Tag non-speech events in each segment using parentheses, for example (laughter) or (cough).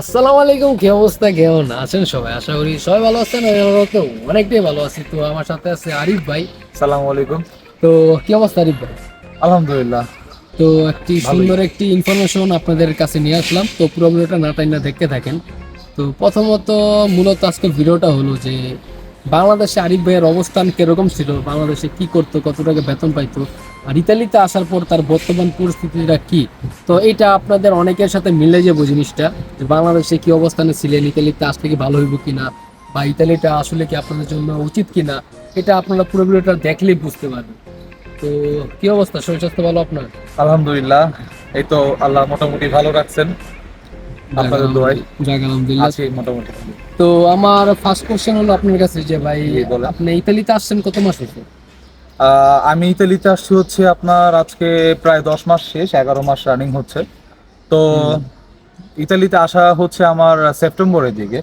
আসসালামু আলাইকুম কি অবস্থা? কেমন আছেন সবাই? আশা করি সবাই ভালো আছেন তো অনেকটাই ভালো আছি। তো আমার সাথে আছে আরিফ ভাই। সালামু আলাইকুম। তো কি অবস্থা আরিফ ভাই? আলহামদুলিল্লাহ। তো একটি সুন্দর একটি ইনফরমেশন আপনাদের কাছে নিয়ে আসলাম। তো পুরো ভিডিওটা না টাইম না দেখতে থাকেন। তো প্রথমত মূলত আজকে ভিডিওটা হলো যে বাংলাদেশে আরিফ ভাইয়ের অবস্থান কীরকম ছিল? বাংলাদেশে কি করতো? কত টাকা বেতন পাইতো? আর ইতালিতে আসার পর তার বর্তমান পরিস্থিতিটা কি? তো এটা আপনাদের অনেকের সাথে মিলে যাব জিনিসটা যে বাংলাদেশে কি অবস্থানে ছিলেন ইতালিতে আসলে কি ভালো হইব কিনা বা ইতালিটা আসলে কি আপনাদের জন্য উচিত কিনা এটা আপনারা পুরো ভিডিওটা দেখলেই বুঝতে পারবেন। তো কি অবস্থা? শরীর স্বাস্থ্য ভালো আপনার? আলহামদুলিল্লাহ এই তো আল্লাহ মোটামুটি ভালো রাখছেন। আপনাদের দোয়াই আলহামদুলিল্লাহ। আছি মোটামুটি। তো আমার ফার্স্ট কোশ্চেন হলো আপনার কাছে যে ভাই আপনি ইতালিতে আসছেন কত মাস হয়েছে আমি ইতালিতে আসছি হচ্ছে আপনার আজকে প্রায় দশ মাস শেষ এগারো মাস রানিং হচ্ছে। তো ইতালিতে আসা হচ্ছে আমার সেপ্টেম্বরের দিকে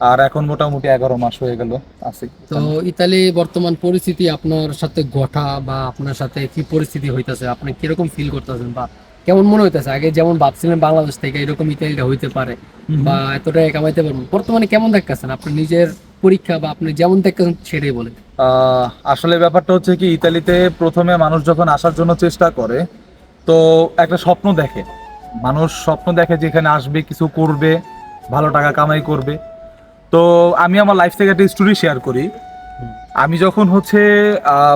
আর এখন মোটামুটি এগারো মাস হয়ে গেল আছি। তো ইতালি বর্তমান পরিস্থিতি আপনার সাথে ঘটা বা আপনার সাথে কি পরিস্থিতি হইতেছে? আপনি কীরকম ফিল করতেছেন বা কেমন মনে হইতেছে? আগে যেমন ভাবছিলেন বাংলাদেশ থেকে এরকম ইতালিটা হইতে পারে বা এত টাকা কামাইতে পারবেন বর্তমানে কেমন দেখতেছেন? আপনি নিজের পরীক্ষা বা আপনি যেমন দেখতেছেন সেটাই আহ, আসলে ব্যাপারটা হচ্ছে কি ইতালিতে প্রথমে মানুষ যখন আসার জন্য চেষ্টা করে তো একটা স্বপ্ন দেখে। মানুষ স্বপ্ন দেখে যে এখানে আসবে কিছু করবে ভালো টাকা কামাই করবে। তো আমি আমার লাইফ থেকে একটা স্টোরি শেয়ার করি। আমি যখন হচ্ছে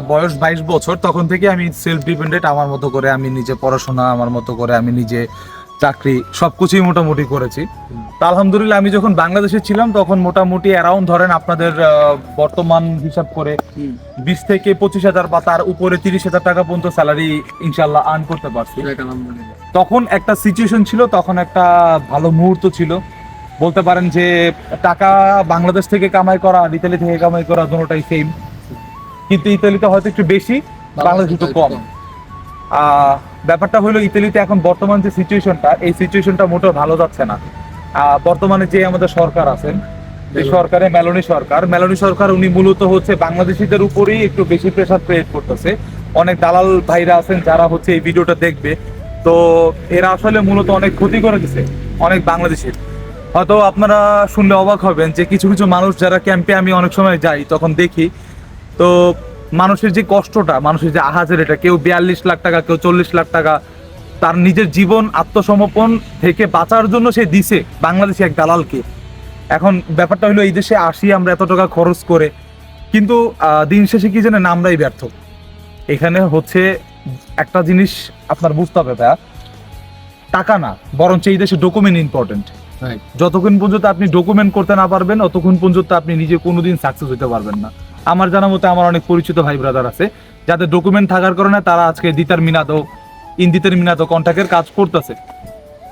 বয়স বাইশ বছর তখন থেকে আমি সেলফ ডিপেন্ডেন্ট আমার মতো করে আমি নিজে পড়াশোনা আমার মতো করে আমি নিজে চাকরি সবকিছুই মোটামুটি করেছি। তো আলহামদুলিল্লাহ আমি যখন বাংলাদেশে ছিলাম তখন মোটামুটি অ্যারাউন্ড ধরেন আপনাদের বর্তমান হিসাব করে বিশ থেকে পঁচিশ হাজার বা তার উপরে তিরিশ হাজার টাকা পর্যন্ত স্যালারি ইনশাল্লাহ আর্ন করতে পারছি। তখন একটা সিচুয়েশন ছিল তখন একটা ভালো মুহূর্ত ছিল। বলতে পারেন যে টাকা বাংলাদেশ থেকে কামাই করা আর ইতালি থেকে কামাই করা দুটোটাই সেম কিন্তু ইতালিতে হয়তো একটু বেশি বাংলাদেশ একটু কম। আহ, ব্যাপারটা হলো ইতালিতে এখন বর্তমান যে সিচুয়েশনটা এই সিচুয়েশনটা মোটেও ভালো যাচ্ছে না। বর্তমানে যে আমাদের সরকার আছেন যে সরকারে মেলনি সরকার মেলনি সরকার উনি মূলত হচ্ছে বাংলাদেশিদের উপরেই একটু বেশি প্রেশার ক্রিয়েট করতেছে। অনেক দালাল ভাইরা আছেন যারা হচ্ছে এই ভিডিওটা দেখবে। তো এরা আসলে মূলত অনেক ক্ষতি করে দিছে অনেক বাংলাদেশের। হয়তো আপনারা শুনলে অবাক হবেন যে কিছু কিছু মানুষ যারা ক্যাম্পে আমি অনেক সময় যাই তখন দেখি। তো মানুষের যে কষ্টটা মানুষের যে আহাজের এটা কেউ বিয়াল্লিশ লাখ টাকা কেউ চল্লিশ লাখ টাকা তার নিজের জীবন আত্মসমর্পণ থেকে বাঁচার জন্য সে দিছে বাংলাদেশি এক দালালকে। এখন ব্যাপারটা হলো এই দেশে আসি আমরা এত টাকা খরচ করে কিন্তু দিন শেষে কি জানেন আমরাই ব্যর্থ। এখানে হচ্ছে একটা জিনিস আপনার বুঝতে হবে ভাইয়া টাকা না বরঞ্চ এই দেশে ডকুমেন্ট ইম্পর্টেন্ট. যতক্ষণ পর্যন্ত আপনি ডকুমেন্ট করতে না পারবেন ততক্ষণ পর্যন্ত আপনি নিজে কোনোদিন সাকসেস হতে পারবেন না। আমার জানা মতে আমার অনেক পরিচিত ভাই ব্রাদার আছে যাদের ডকুমেন্ট থাকার কারণে তারা আজকে দিতার মিনাদো ইন্দিতের মিনাদো কন্ট্যাক্টের কাজ করতেছে।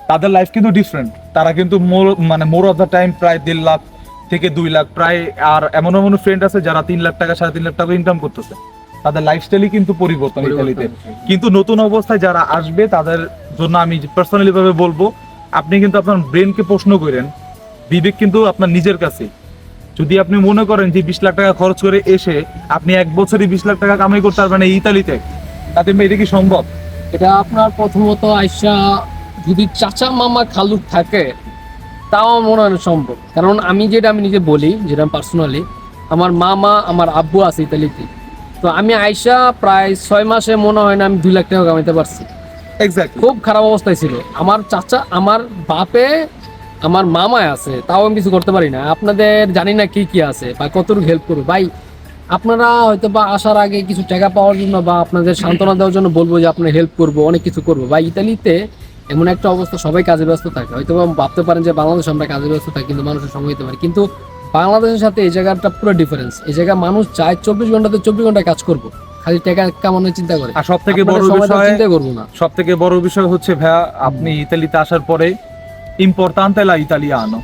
তাদের লাইফ কিন্তু ডিফারেন্ট তারা কিন্তু মোর মানে মোর অফ দ্য টাইম প্রায় দেড় লাখ থেকে দুই লাখ প্রায় আর এমন এমন ফ্রেন্ড আছে যারা তিন লাখ টাকা সাড়ে তিন লাখ টাকা ইনকাম করতেছে। তাদের লাইফস্টাইলই কিন্তু পরিবর্তন ইতালিতে। কিন্তু নতুন অবস্থায় যারা আসবে তাদের জন্য আমি পার্সোনালি ভাবে বলব আপনি কিন্তু আপনার ব্রেনকে প্রশ্ন করেন বিবেক কিন্তু আপনার নিজের কাছে যদি আপনি মনে করেন যে বিশ লাখ টাকা খরচ করে এসে আপনি এক বছরই বিশ লাখ টাকা কামাই করতে পারবেন এই ইতালিতে তাতে এটা কি সম্ভব? এটা আপনার প্রথমত আইসা যদি চাচা মামা খালুক থাকে তাও মনে হয় সম্ভব। কারণ আমি যেটা আমি নিজে বলি যেটা পার্সোনালি আমার মামা আমার আব্বু আছে ইতালিতে। তো আমি আইসা প্রায় ছয় মাসে মনে হয় না আমি দুই লাখ টাকা কামাইতে পারছি। খুব খারাপ অবস্থায় ছিল। আমার চাচা আমার বাপে আমার মামায় আছে তাও আমি কিছু করতে পারি না। আপনাদের জানি না কি কি আছে বা কতটুকু হেল্প করব। ভাই আপনারা হয়তো বা আসার আগে কিছু টাকা পাওয়ার জন্য বা আপনাদের সান্ত্বনা দেওয়ার জন্য বলব যে আপনার হেল্প করব অনেক কিছু করব। বা ইতালিতে এমন একটা অবস্থা সবাই কাজে ব্যস্ত থাকে। হয়তো ভাবতে পারেন যে বাংলাদেশ আমরা কাজে ব্যস্ত থাকি কিন্তু মানুষের সময় দিতে পারি। কিন্তু বাংলাদেশের সাথে এই জায়গাটা পুরো ডিফারেন্স এই জায়গায় মানুষ চায় চব্বিশ ঘন্টাতে চব্বিশ ঘণ্টা কাজ করব। খালি টাকা কামানোর চিন্তা করে। আর সব থেকে বড় বিষয় চিন্তা করব না। সব থেকে বড় বিষয় হচ্ছে ভাইয়া আপনি ইতালিতে আসার পরে ইম্পর্তান্তে লা ইতালিয়ানো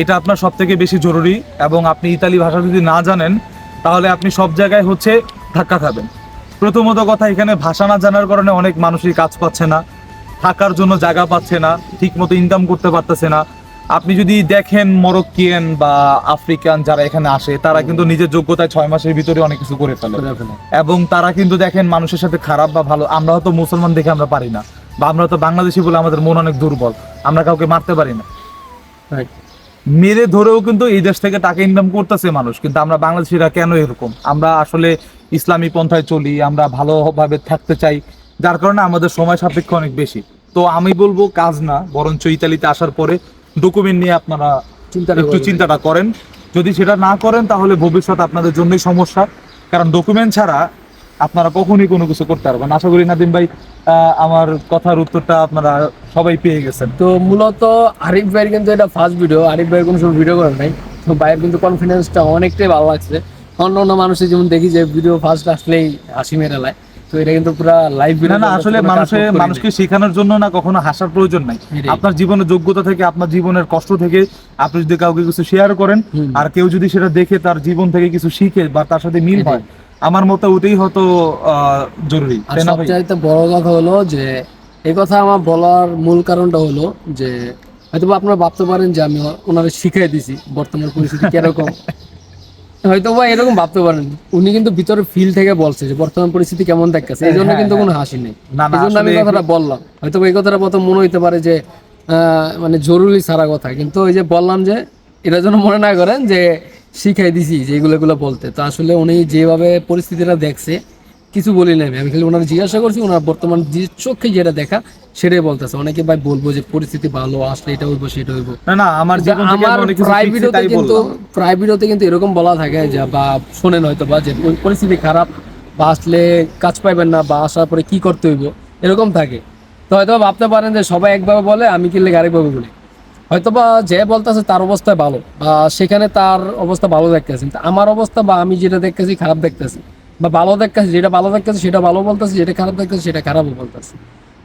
এটা আপনার সব থেকে বেশি জরুরি এবং আপনি ইতালি ভাষা যদি না জানেন তাহলে আপনি সব জায়গায় হচ্ছে ধাক্কা খাবেন। প্রথমত কথা এখানে ভাষা না জানার কারণে অনেক মানুষই কাজ পাচ্ছে না থাকার জন্য জায়গা পাচ্ছে না ঠিক মতো ইনকাম করতে পারতেছে না। আপনি যদি দেখেন মরক্কিয়ান বা আফ্রিকান যারা এখানে আসে তারা কিন্তু নিজের যোগ্যতায় ছয় মাসের ভিতরে অনেক কিছু করে ফেলে। এবং তারা কিন্তু দেখেন মানুষের সাথে খারাপ বা ভালো আমরা হয়তো মুসলমান দেখে আমরা পারি না। বা আমরা তো বাংলাদেশি বলে আমাদের মন অনেক দুর্বল আমরা কাউকে মারতে পারি না. মেরে ধরেও কিন্তু এই দেশ থেকে টাকা ইনকাম করতেছে মানুষ কিন্তু আমরা বাংলাদেশিরা কেন এরকম? আমরা আসলে ইসলামী পন্থায় চলি আমরা ভালোভাবে থাকতে চাই যার কারণে আমাদের সময় সাপেক্ষ অনেক বেশি। তো আমি বলব কাজ না বরঞ্চ ইতালিতে আসার পরে ডকুমেন্ট নিয়ে আপনারা চিন্তাটা একটু চিন্তাটা করেন। যদি সেটা না করেন তাহলে ভবিষ্যৎ আপনাদের জন্যই সমস্যা কারণ ডকুমেন্ট ছাড়া আপনারা কখনই কোনো কিছু করতে পারবেন আশা করি নাদিম ভাই আমার কথার উত্তরটা আপনারা সবাই পেয়ে গেছেন। তো মূলত আরিফ ভাইয়ের কিন্তু এটা ফার্স্ট ভিডিও আরিফ ভাইয়ের কোনো সময় ভিডিও করেন নাই। তো ভাইয়ের কিন্তু কনফিডেন্সটা অনেকটাই ভালো লাগছে। অন্য অন্য মানুষের যেমন দেখি যে ভিডিও ফার্স্ট আসলেই হাসি মেরে লায় তো এটা কিন্তু পুরো লাইভ না ভিডিও না আসলে মানুষের মানুষকে শেখানোর জন্য না কখনো হাসার প্রয়োজন নাই। আপনার জীবনের যোগ্যতা থেকে আপনার জীবনের কষ্ট থেকে আপনি যদি কাউকে কিছু শেয়ার করেন আর কেউ যদি সেটা দেখে তার জীবন থেকে কিছু শিখে বা তার সাথে মিল। হয় আমার মতে ওটাই আহ, জরুরি সবচাইতে বড় কথা হলো যে এই কথা আমার বলার মূল কারণটা হলো যে হয়তো আপনারা ভাবতে পারেন যে আমি ওনারে শিখাই দিছি বর্তমান পরিস্থিতি কীরকম (laughs) হয়তো বা এরকম ভাবতে পারেন উনি কিন্তু ভিতরে ফিল থেকে বলছে যে বর্তমান পরিস্থিতি কেমন দেখতেছে এই জন্য হ্যাঁ, কিন্তু হ্যাঁ। কোনো হাসি নেই না, না, এই জন্য আমি কথাটা বললাম হয়তো এই কথাটা প্রথম মনে হইতে পারে যে আহ, মানে জরুরি সারা কথা কিন্তু ওই যে বললাম যে এটা যেন মনে না করেন যে শিখাই দিছি যে এগুলো বলতে। তো আসলে উনি যেভাবে পরিস্থিতিটা দেখছে কিছু বলি নাই আমি। খালি ওনার জিজ্ঞাসা করছি ওনার বর্তমান যে চোখে যেটা দেখা সেটাই বলতেছে। অনেকে ভাই বলব যে পরিস্থিতি ভালো আসলে এটা হইবো সেটা হইবো। না না আমার আমার প্রাইভেটতে কিন্তু প্রাইভেটতে কিন্তু এরকম বলা থাকে যে বা শোনেন হয়তো বা যে ওই পরিস্থিতি খারাপ বা আসলে কাজ পাইবেন না বা আসার পরে কি করতে হইব এরকম থাকে। তো হয়তো ভাবতে পারেন যে সবাই একভাবে বলে আমি কিনলে আরেকভাবে বলি? হয়তো বা যে বলতেছে তার অবস্থা ভালো বা সেখানে তার অবস্থা ভালো দেখতেছে। কিন্তু আমার অবস্থা বা আমি যেটা দেখতেছি খারাপ দেখতেছি বা ভালো দেখতেছি যেটা ভালো দেখতেছি সেটা ভালো বলতেছি যেটা খারাপ দেখতেছি সেটা খারাপও বলতেছি।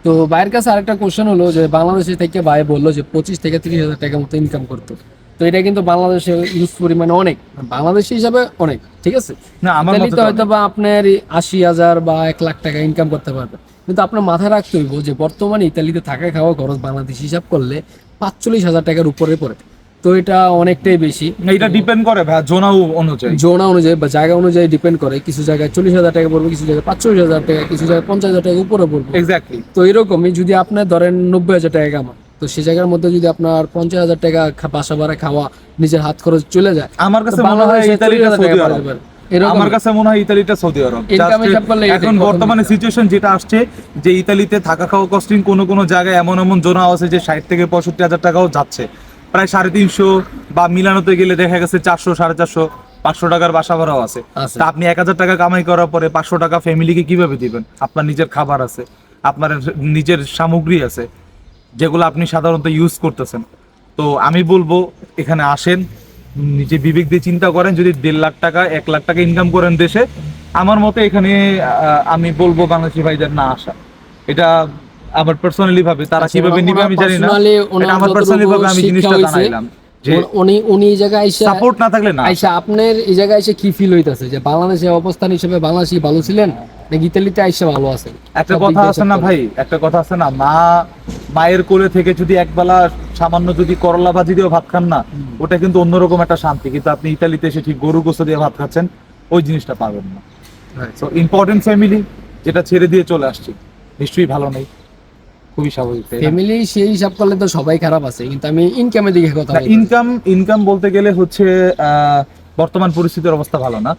তো ভাইয়ের কাছে আরেকটা কোশ্চেন হলো যে বাংলাদেশে থেকে ভাই বলল যে পঁচিশ থেকে তিরিশ হাজার টাকা মতো ইনকাম করতো। তো এটা কিন্তু বাংলাদেশে ইউজ পরিমাণে অনেক বাংলাদেশ হিসাবে অনেক ঠিক আছে? না আমার তো হয়তো বা আপনার আশি হাজার বা এক লাখ টাকা ইনকাম করতে পারবে। কিন্তু আপনার মাথায় রাখতে হইব যে বর্তমানে ইতালিতে থাকা খাওয়া খরচ বাংলাদেশ হিসাব করলে পাঁচচল্লিশ হাজার টাকার উপরে পড়ে। তো এটা অনেকটাই বেশি। এটা ডিপেন্ড করে ভাই জোনা অনুযায়ী। জোনা অনুযায়ী বা জায়গা অনুযায়ী ডিপেন্ড করে কিছু জায়গায় চল্লিশ হাজার টাকা পড়বে কিছু জায়গায় পাঁচচল্লিশ হাজার টাকা কিছু জায়গায় পঞ্চাশ হাজার টাকা উপরে পড়বে। এক্স্যাক্টলি তো এরকমই যদি আপনার ধরেন নব্বই হাজার টাকা কামান তো সেই জায়গার মধ্যে যদি আপনার পঞ্চাশ হাজার টাকা বাসা ভাড়া খাওয়া নিজের হাত খরচ চলে যায় আমার কাছে মনে হয় বাংলাদেশে ইতালিটা 40,000 সৌদি টাকা আরব পাওয়া যাবে। এরকম আমার কাছে মনে হয় ইতালিটা সৌদি আরব। এখন বর্তমানে সিচুয়েশন যেটা আসছে যে ইতালিতে থাকা খাওয়া কস্টিং কোনো কোনো জায়গায় এমন এমন জোনা আছে যে ষাট থেকে পঁয়ষট্টি হাজার টাকাও যাচ্ছে। প্রায় সাড়ে তিনশো বা মিলানোতে গেলে দেখা গেছে চারশো সাড়ে চারশো পাঁচশো টাকার বাসা ভাড়াও আছে। আছে। তা আপনি এক হাজার টাকা কামাই করার পরে পাঁচশো টাকা ফ্যামিলিকে কীভাবে দিবেন? আপনার নিজের খাবার আছে আপনার নিজের সামগ্রী আছে যেগুলো আপনি সাধারণত ইউজ করতেছেন। তো আমি বলব এখানে আসেন নিজে বিবেক দিয়ে চিন্তা করেন যদি দেড় লাখ টাকা এক লাখ টাকা ইনকাম করেন দেশে আমার মতে এখানে আমি বলব বাংলাদেশি ভাইদের না আসা। এটা আমার পার্সোনালি ভাবে তারা আচ্ছা, কীভাবে নিবে আমি জানি না। এটা আমার পার্সোনালি ভাবে আমি জিনিসটা জানাইলাম যে উনি- উনি উনি এই জায়গায় আইসা সাপোর্ট না থাকলে না। আইসা আপনার এই জায়গায় এসে কি ফিল হইতাছে? যে বাংলাদেশের অবস্থান হিসেবে বাংলাদেশি ভালো ছিলেন? ইতালিতে আইসা ভালো আছেন একটা কথা আছে না ভাই একটা কথা আছে না মা মায়ের কোলে থেকে যদি একবেলা সামান্য যদি করলা ভাজি দিয়ে ভাত খান না ওটা কিন্তু অন্যরকম একটা শান্তি কিন্তু আপনি ইতালিতে এসে ঠিক গরু গোস্ত দিয়ে ভাত খাচ্ছেন ওই জিনিসটা পাবেন না. সো ইম্পর্টেন্ট ফ্যামিলি যেটা ছেড়ে দিয়ে চলে আসছি নিশ্চয়ই ভালো নেই খুবই স্বাভাবিক ফ্যামিলি সেই হিসাব করলে তো সবাই খারাপ আছে কিন্তু আমি ইনকামের দিকে কথা ইনকাম ইনকাম বলতে গেলে হচ্ছে বর্তমান পরিস্থিতির অবস্থা ভালো না।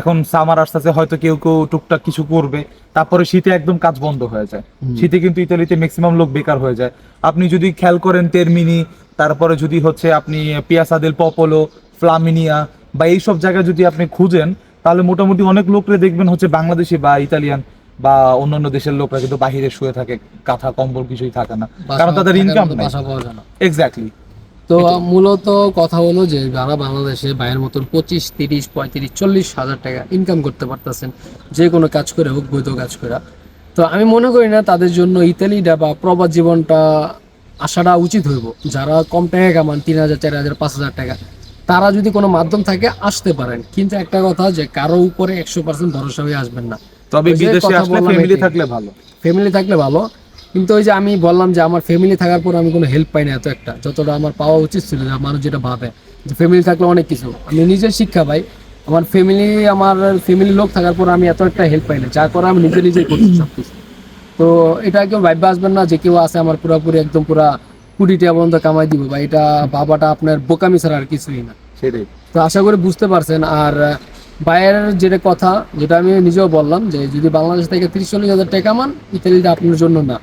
এখন সামার আসতেছে হয়তো কেউ কেউ টুকটাক কিছু করবে। তারপরে শীতে একদম কাজ বন্ধ হয়ে যায়। শীতে কিন্তু ইতালিতে ম্যাক্সিমাম লোক বেকার হয়ে যায়। আপনি যদি খেয়াল করেন তেরমিনি তারপরে যদি হচ্ছে আপনি পিয়াসাদেল পপোলো ফ্লামিনিয়া বা এইসব জায়গায় যদি আপনি খুঁজেন তাহলে মোটামুটি অনেক লোকরে দেখবেন হচ্ছে বাংলাদেশি বা ইতালিয়ান বা অন্যান্য দেশের লোকরা কিন্তু বাহিরে শুয়ে থাকে কাঁথা কম্বল কিছুই থাকে না। কারণ তাদের ইনকাম নেই। এক্স্যাক্টলি তো মূলত কথা হলো যে যারা বাংলাদেশে বাইরের মতন পঁচিশ তিরিশ পঁয়ত্রিশ চল্লিশ হাজার টাকা ইনকাম করতে পারতেছেন যে কোনো কাজ করে হোক বৈধ কাজ করে। তো আমি মনে করি না তাদের জন্য ইতালিটা বা প্রবাদ জীবনটা আসাটা উচিত হইব। যারা কম টাকা কামান তিন হাজার চার হাজার পাঁচ হাজার টাকা তারা যদি কোনো মাধ্যম থাকে আসতে পারেন। কিন্তু একটা কথা যে কারও উপরে একশো পার্সেন্ট ভরসা হয়ে আসবেন না। তবে বিদেশে আসলে ফ্যামিলি থাকলে ভালো। ফ্যামিলি থাকলে ভালো। কিন্তু ওই যে আমি বললাম যে আমার ফ্যামিলি থাকার পর আমি কোনো হেল্প পাই না এত একটা। যতটা আমার পাওয়া উচিত ছিল যে মানুষ যেটা ভাবে। যে ফ্যামিলি থাকলে অনেক কিছু। আমি নিজের শিক্ষা পাই আমার ফ্যামিলি আমার ফ্যামিলি লোক থাকার পর আমি এত একটা হেল্প পাই না যা করা আমি নিজে নিজেই করছি সব কিছু তো এটা কেউ ভাইবে আসবেন না যে কেউ আছে আমার পুরোপুরি একদম পুরা কোটি টাকা পর্যন্ত কামাই দিব ভাই। এটা বাবাটা আপনার বোকামি ছাড়া আর কিছুই না। সেটাই। তো আশা করি বুঝতে পারছেন। আর বাইরের যেটা কথা যেটা আমি নিজেও বললাম যে যদি বাংলাদেশ থেকে তিরিশ চল্লিশ হাজার টাকা কামান ইতালিটা আপনার জন্য না।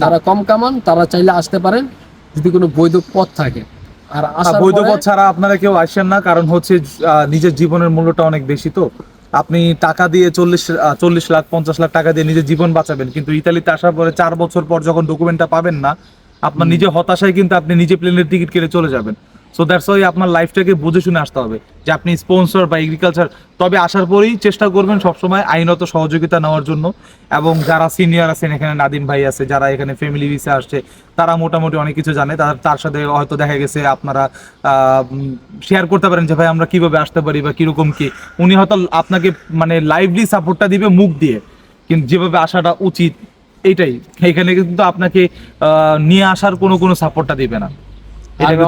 যারা কম কামান তারা চাইলে আসতে পারেন যদি কোনো বৈধ পথ থাকে। আর বৈধ পথ ছাড়া আপনারা কেউ আসেন না কারণ হচ্ছে নিজের জীবনের মূল্যটা অনেক বেশি তো। আপনি টাকা দিয়ে চল্লিশ চল্লিশ লাখ পঞ্চাশ লাখ টাকা দিয়ে নিজের জীবন বাঁচাবেন কিন্তু ইতালিতে আসার পরে চার বছর পর যখন ডকুমেন্টটা পাবেন না আপনার নিজে হতাশায় কিন্তু আপনি নিজে প্লেনের টিকিট কেটে চলে যাবেন। সো দ্যাটস ওয়াই আপনার লাইফটাকে বুঝে শুনে আসতে হবে যে আপনি স্পন্সর বা এগ্রিকালচার তবে আসার পরেই চেষ্টা করবেন সবসময় আইনত সহযোগিতা নেওয়ার জন্য। এবং যারা সিনিয়র আছেন, এখানে নাদিম ভাই আছে, যারা এখানে ফ্যামিলি ভিসা আসছে, তারা মোটামুটি অনেক কিছু জানে। তার তার সাথে হয়তো দেখা গেছে আপনারা শেয়ার করতে পারেন যে, ভাই, আমরা কীভাবে আসতে পারি বা কীরকম কি? উনি হয়তো আপনাকে মানে লাইভলি সাপোর্টটা দিবে মুখ দিয়ে। কিন্তু যেভাবে আসাটা উচিত এইটাই এখানে কিন্তু আপনাকে নিয়ে আসার কোনো কোনো সাপোর্টটা দিবে না।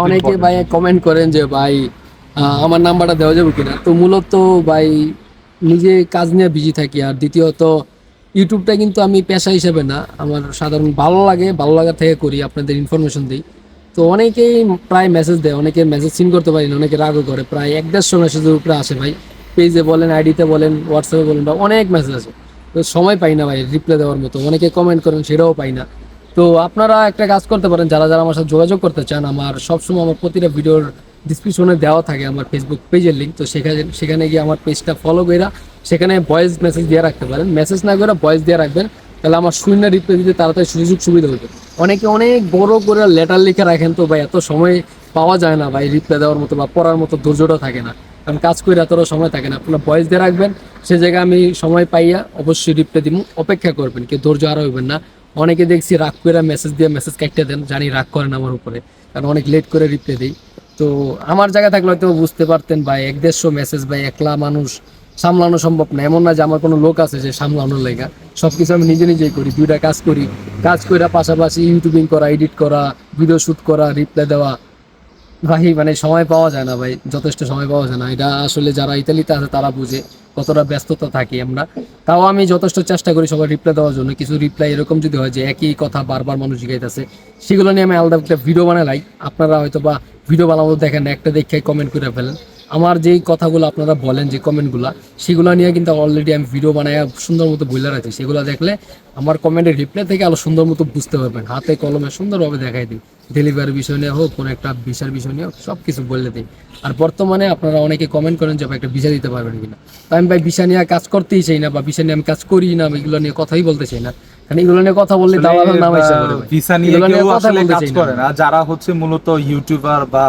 অনেকে ভাই কমেন্ট করেন যে ভাই আমার নাম্বারটা দেওয়া যাবে কিনা? তো মূলত ভাই নিজে কাজ নিয়ে বিজি থাকি। আর দ্বিতীয়ত ইউটিউবটা কিন্তু আমি পেশা হিসেবে না। আমার সাধারণ ভালো লাগে ভালো লাগা থেকে করি আপনাদের ইনফরমেশন দিই। তো অনেকেই প্রায় মেসেজ দেয় অনেকে মেসেজ সিন করতে পারি না অনেকে রাগও করে। প্রায় এক দেড়শো মেসেজের উপরে আসে ভাই। পেজে বলেন আইডিতে বলেন হোয়াটসঅ্যাপে বলেন বা অনেক মেসেজ আছে তো সময় পাই না ভাই রিপ্লাই দেওয়ার মতো। অনেকে কমেন্ট করেন সেটাও পাই না। তো আপনারা একটা কাজ করতে পারেন, যারা যারা আমার সাথে যোগাযোগ করতে চান, আমার সবসময় আমার প্রতিটা ভিডিওর ডিসক্রিপশনে দেওয়া থাকে আমার ফেসবুক পেজের লিঙ্ক তো সেখানে সেখানে গিয়ে আমার পেজটা ফলো করে সেখানে ভয়েস মেসেজ দিয়ে রাখতে পারেন। মেসেজ না করে ভয়েস দিয়ে রাখবেন, তাহলে আমার শূন্য রিপ্লাই দিতে তাড়াতাড়ি সুযোগ সুবিধা হবে। অনেকে অনেক বড় করে লেটার লিখে রাখেন তো ভাই, এত সময় পাওয়া যায় না ভাই রিপ্লাই দেওয়ার মতো বা পড়ার মতো ধৈর্যটা থাকে না। কারণ কাজ করে এতটা সময় থাকে না, আপনারা ভয়েস দিয়ে রাখবেন, সে জায়গায় আমি সময় পাইয়া অবশ্যই রিপ্লাই দিব অপেক্ষা করবেন, কেউ ধৈর্য আরও হইবেন না। অনেকে দেখছি রাগ করে মেসেজ দিয়ে মেসেজ কাটতে দেন, জানি রাগ করেন আমার উপরে, কারণ অনেক লেট করে রিপ্লাই দিই। তো আমার জায়গা থাকলে হয়তো বুঝতে পারতেন ভাই, এক দেড়শো মেসেজ ভাই, একলা মানুষ সামলানো সম্ভব না। এমন না যে আমার কোনো লোক আছে যে সামলানোর লেগা। সব কিছু আমি নিজে নিজেই করি, দুইটা কাজ করি। কাজ করে পাশাপাশি ইউটিউবিং করা এডিট করা ভিডিও শ্যুট করা রিপ্লাই দেওয়া। ভাই মানে সময় পাওয়া যায় না ভাই, যথেষ্ট সময় পাওয়া যায় না। এটা আসলে যারা ইতালিতে আছে, তারা বুঝে কতটা ব্যস্ততা থাকি আমরা। তাও আমি যথেষ্ট চেষ্টা করি সবাই রিপ্লাই দেওয়ার জন্য। কিছু রিপ্লাই এরকম যদি হয় যে একই কথা বারবার মানুষ জিজ্ঞাসা সেগুলো নিয়ে আমি আলাদা একটা ভিডিও বানাই। আপনারা হয়তো বা ভিডিও বানাবো দেখেন, একটা দেখে কমেন্ট করে ফেলেন। আমার যেই কথাগুলো আপনারা বলেন, যে কমেন্টগুলো সেগুলো নিয়ে কিন্তু অলরেডি আমি ভিডিও বানায় সুন্দর মতো বলে রাখছি। সেগুলো দেখলে আমার কমেন্টের রিপ্লাই থেকে আরও সুন্দর মতো বুঝতে পারবেন। হাতে কলমে সুন্দরভাবে দেখাই দিই। ডেলিভারি বিষয় নিয়ে হোক কোনো একটা ভিসার বিষয় নিয়ে হোক সব কিছু বলে দিই। আর বর্তমানে আপনারা অনেকে কমেন্ট করেন যে ভাই একটা ভিসা দিতে পারবেন কিনা? তো আমি ভাই ভিসা নিয়ে কাজ করতেই চাই না বা ভিসা নিয়ে আমি কাজ করি না আমি এগুলো নিয়ে কথাই বলতে চাই না। কারণ এগুলো নিয়ে কথা বললে নাম এসে ভিসা নিয়ে কেউ আসলে কাজ করে না। যারা হচ্ছে মূলত ইউটিউবার বা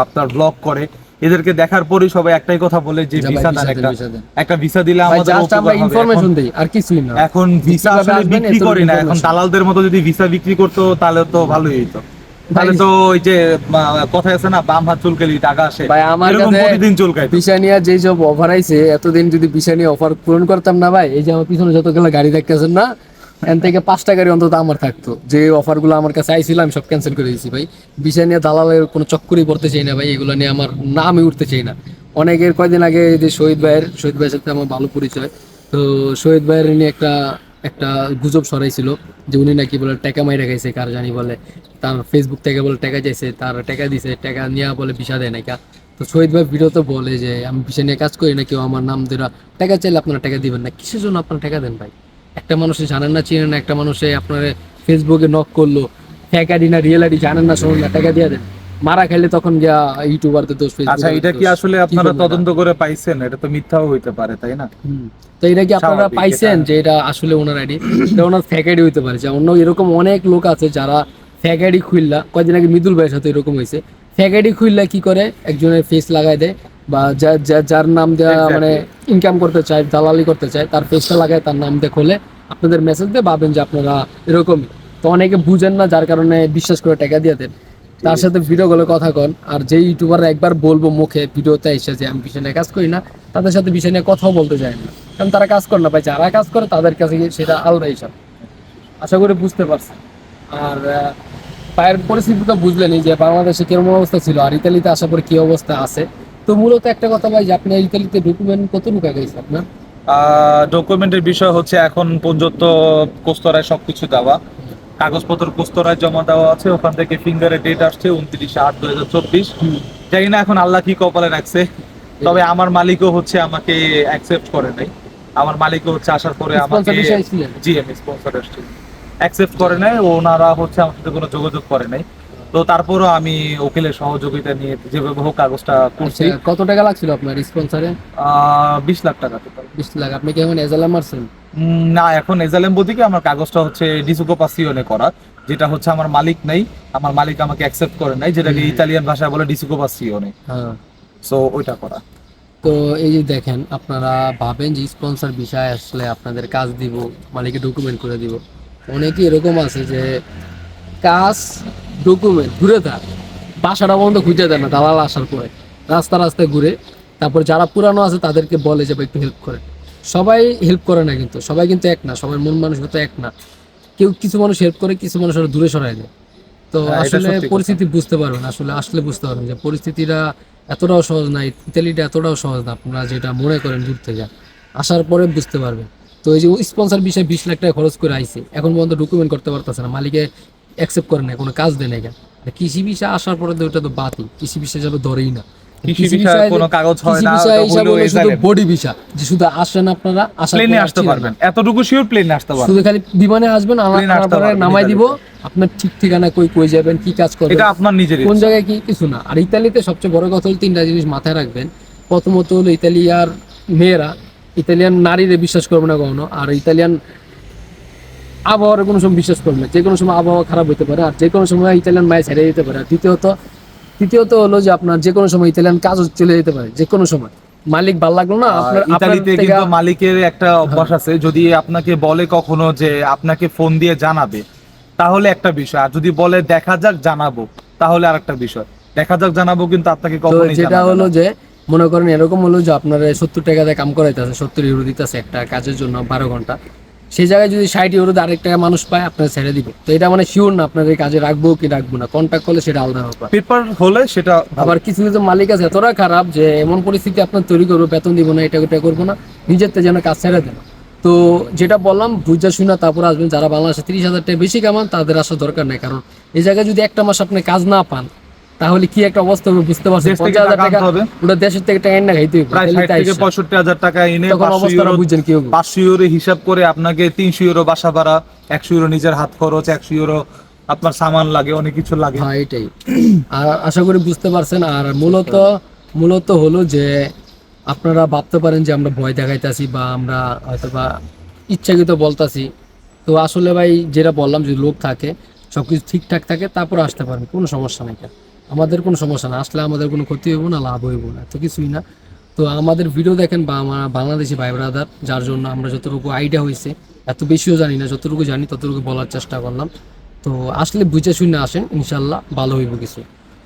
আপনার ব্লগ করে এদেরকে দেখার পরেই সবাই একটাই কথা বলে যে যে ভিসা দেন একটা একটা ভিসা দিলে আমাদের আমরা ইনফরমেশন এখন- আর কিছুই না। এখন ভিসা আসলে বিক্রি করি না। এখন দালালদের মতো যদি ভিসা বিক্রি করতো তাহলে তো ভালোই হতো তাহলে তো ওই যে কথা আছে না বাম হাত চুলকালি টাকা আসে। ভাই আমার কাছে প্রতিদিন যেই সব অফার আইছে এতদিন যদি অফার পূরণ করতাম না ভাই এই যে আমার পিছনে যতগুলো গাড়ি দেখতেছেন না এন থেকে পাঁচটা গাড়ি অন্তত আমার থাকতো। যে অফারগুলো আমার কাছে আইছিল আমি সব ক্যান্সেল করে দিয়েছি ভাই। ভিসা নিয়ে দালালের কোনো চক্করই পড়তে চাই না ভাই এগুলো নিয়ে আমার নামই উঠতে চাই না। অনেকের কয়দিন আগে যে শহীদ ভাইয়ের শহীদ ভাইয়ের সাথে আমার ভালো পরিচয়। তো শহীদ ভাইয়ের নিয়ে একটা একটা গুজব সরাইছিল যে উনি নাকি বলে টাকা মাইরা খাইছে, কার জানি বলে। তার ফেসবুক থেকে বলে টাকা চাইছে, তার টাকা দিছে টাকা নিয়ে বলে ভিসা দেয় নাকি তো শহীদ ভাই ভিডিওতে বলে যে, আমি ভিসা নিয়ে কাজ করি না, কেউ আমার নাম ধরে টাকা চাইলে আপনারা টাকা দিবেন না। কিসের জন্য আপনারা টাকা দেন ভাই? একটা মানুষে জানেন না, চিনেন না, একটা মানুষে আপনার ফেসবুকে নক করল। ফ্যাক না রিয়েল আইডি জানেন না, শোনেন না টাকা দিয়ে দেন। মারা খেলে তখন গিয়া ইউটিউবারদের দোষ আচ্ছা এটা কি আসলে আপনারা তদন্ত করে পাইছেন? এটা তো মিথ্যাও হইতে পারে তাই না? তো এটা কি আপনারা পাইছেন যে এটা আসলে ওনার আইডি? এটা ওনার ফ্যাক আইডি হইতে পারে। যে অন্য এরকম অনেক লোক আছে যারা ফ্যাক আইডি খুললা কয়দিন আগে মৃদুল ভাইয়ের সাথে এরকম হয়েছে ফ্যাক আইডি খুললা কি করে? একজনের ফেস লাগাই দেয় বা যার নাম দেওয়া মানে ইনকাম করতে চায় দালালি করতে চায় তার ফেসটা লাগায় তার নাম দিয়ে খোলে। আপনাদের মেসেজ দিয়ে ভাবেন যে আপনারা এরকমই। তো অনেকে বুঝেন না যার কারণে বিশ্বাস করে টাকা দিয়ে দেন। তার সাথে ভিডিও কলে কথা কন। আর যে ইউটিউবার একবার বলব মুখে, ভিডিওতে এসে যে আমি বিষয় কাজ করি না। তাদের সাথে বিষয় নিয়ে কথাও বলতে চায় না। কারণ তারা কাজ করে না ভাই, যারা কাজ করে তাদের কাছে সেটা আলাদা হিসাব আশা করি বুঝতে পারছেন। আর পায়ের পরিস্থিতি তো বুঝলেনই যে বাংলাদেশে কীরকম অবস্থা ছিল, আর ইতালিতে আসার পরে কি অবস্থা আছে? তো মূলত একটা কথা ভাই, যে আপনি ইতালিতে ডকুমেন্ট কত ঢুকা গেছে আপনার? ডকুমেন্টের বিষয় হচ্ছে এখন পর্যন্ত কোস্তরায় সবকিছু দেওয়া। কাগজপত্র পোস্তরায় জমা দেওয়া আছে ওখান থেকে ফিঙ্গারে ডেট আসছে উনত্রিশ আট দুই হাজার চব্বিশ। জানি না এখন আল্লাহ কি কপালে রাখছে তবে আমার মালিকও হচ্ছে আমাকে অ্যাকসেপ্ট করে নাই। আমার মালিকও হচ্ছে আসার পরে আমাকে জি আমি স্পন্সর আসছি। অ্যাকসেপ্ট করে নাই ওনারা হচ্ছে আমার সাথে কোনো যোগাযোগ করে নাই। তো তারপরও আমি উকিলের সহযোগিতা নিয়ে যেভাবে হোক কাগজটা করছি। আচ্ছা কত টাকা লাগছিল আপনার স্পন্সরে বিশ লাখ টাকা বিশ লাখ আপনি কি এখন এজালা মারছেন? না এখন এজালেম বদিকে আমার কাগজটা হচ্ছে ডিসুকোপাসিওনে করা যেটা হচ্ছে আমার মালিক নাই আমার মালিক আমাকে অ্যাকসেপ্ট করে নাই যেটাকে ইতালিয়ান ভাষায় বলে ডিসুকোপাসিওনে। হ্যাঁ। সো ওইটা করা। তো এই যে দেখেন আপনারা ভাবেন যে স্পন্সর বিষয় আসলে আপনাদের কাজ দিব মালিকে ডকুমেন্ট করে দিব। অনেকে এরকম আছে যে কাজ ডকুমেন্ট ঘুরে থাক বাসাটা বন্ধ খুঁজে দেয় না দালাল আসার পরে। রাস্তা রাস্তায় ঘুরে তারপর যারা পুরানো আছে তাদেরকে বলে যে একটু হেল্প করে। সবাই হেল্প করে না কিন্তু সবাই কিন্তু এক না সবার মন মানসিকতা এক না। কেউ কিছু মানুষ হেল্প করে কিছু মানুষ দূরে সরায় দেয়। তো হ্যাঁ, আসলে পরিস্থিতি বুঝতে পারবেন আসলে আসলে বুঝতে পারবেন যে পরিস্থিতিটা এতটাও সহজ না ইতালিটা এতটাও সহজ না আপনারা যেটা মনে করেন দূর থেকে। আসার পরে বুঝতে পারবেন। তো এই যে স্পন্সর বিষয়ে বিশ লাখ টাকা খরচ করে আইছে এখন পর্যন্ত ডকুমেন্ট করতে পারতেছে না মালিকে অ্যাকসেপ্ট করে না কোনো কাজ দেয় না কৃষি বিষয় আসার পরে তো ওটা তো বাতি কৃষি বিষয় যাবে ধরেই না। কৃষি বিষয়ে কোনো কাগজ হয় না বিষয় তো হিসাব হইলেও হলো শুধু বডি বিষয় যে শুধু আসেন আপনারা প্লেনে আসতে পারবেন। এতটুকু শিওর প্লেনে আসতে পারবেন। শুধু খালি বিমানে আসবেন আনা- Plane আনার আসতে পরে পারবেন নামাই দিব আপনার ঠিক ঠিকানা কই কই যাবেন কি কাজ করবেন এটা আপনার নিজের কোন জায়গায় কি কিছু না। আর ইতালিতে সবচেয়ে বড় কথা হলো তিনটা জিনিস মাথায় রাখবেন। প্রথমত হলো ইতালিয়ার মেয়েরা ইতালিয়ান নারীদের বিশ্বাস করবে না কখনো আর ইতালিয়ান আবহাওয়ার কোনো সময় বিশ্বাস করবে না। যে কোনো সময় আবহাওয়া খারাপ হতে পারে আর যে কোনো সময় ইতালিয়ান মায়ে ছেড়ে যেতে পারে। আর দ্বিতীয়ত তৃতীয়ত হলো যে আপনার যে কোনো সময় ইতালিয়ান কাজও চলে যেতে পারে যে কোনো সময়। মালিক ভালো লাগল না? আপনার ইতালিতে কিন্তু মালিকের একটা অভ্যাস আছে যদি আপনাকে বলে কখনো যে আপনাকে ফোন দিয়ে জানাবে তাহলে একটা বিষয়। আর যদি বলে দেখা যাক জানাব তাহলে আর একটা বিষয়। দেখা যাক জানাব কিন্তু আপনাকে তো কখনোই যেটা হলো যে মনে করেন এরকম হলো যে আপনার সত্তর টাকা দিয়ে কাম করাইতেছে সত্তর ইউরো দিতেছে একটা কাজের জন্য বারো ঘণ্টা। সেই জায়গায় যদি ষাট ইউরো আরেক টাকা মানুষ পায় আপনার ছেড়ে দিবে তো এটা মানে শিওর না আপনার এই কাজে রাখব কি রাখব না। কন্ট্যাক্ট করলে সেটা আলাদা ব্যাপার। পেপার হলে সেটা আবার কিছু কিছু মালিক আছে এতটা খারাপ যে এমন পরিস্থিতি আপনার তৈরি করব বেতন দিব না এটা ওটা করব না নিজের থেকে যেন কাজ ছেড়ে দেন। তো যেটা বললাম বুঝা শুনা তারপর আসবেন যারা বাংলাদেশে তিরিশ হাজার টাকা বেশি কামান তাদের আসার দরকার নেই। কারণ এই জায়গায় যদি একটা মাস আপনি কাজ না পান তাহলে কি একটা অবস্থা হবে বুঝতে পারছেন? দেশ পঞ্চাশ হাজার টাকা। ওটা দেশের থেকে টাকা এনে খাইতে হবে প্রায় ষাট থেকে। পঁয়ষট্টি হাজার টাকা এনে বুঝছেন কি হবে পাঁচশো ইউরো হিসাব করে আপনাকে তিনশো ইউরো বাসা ভাড়া একশো ইউরো নিজের হাত খরচ একশো ইউরো আপনার সামান লাগে অনেক কিছু লাগে। হ্যাঁ এটাই। আর আশা করি বুঝতে পারছেন আর মূলত মূলত হলো যে আপনারা ভাবতে পারেন যে আমরা ভয় দেখাইতেছি বা আমরা হয়তো বা ইচ্ছাকৃত বলতাছি। তো আসলে ভাই যেটা বললাম যে লোক থাকে সবকিছু ঠিকঠাক থাকে তারপর আসতে পারেন কোনো সমস্যা নেই। আমাদের কোনো সমস্যা না। আসলে আমাদের কোনো ক্ষতি হইব না লাভ হইব না এত কিছুই না। তো আমাদের ভিডিও দেখেন বা আমার বাংলাদেশি ভাই ব্রাদার যার জন্য আমরা যতটুকু আইডিয়া হয়েছে এত বেশিও জানি না যতটুকু জানি ততটুকু বলার চেষ্টা করলাম। তো আসলে বুঝে শুনে আসেন ইনশাল্লাহ ভালো হইব কিছু।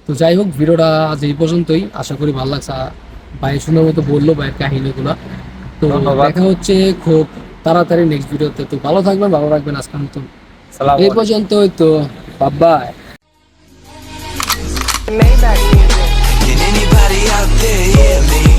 তো যাই হোক ভিডিওটা আজ এই পর্যন্তই। আশা করি ভালো লাগছে। ভাই সুন্দর মতো বলল ভাইয়ের কাহিনীগুলো। তো দেখা হচ্ছে খুব তাড়াতাড়ি নেক্সট ভিডিওতে তো। ভালো থাকবেন ভালো রাখবেন আজকের মতো। সালাম এই পর্যন্তই তো বাবাই Maybach music. Can anybody out there hear me?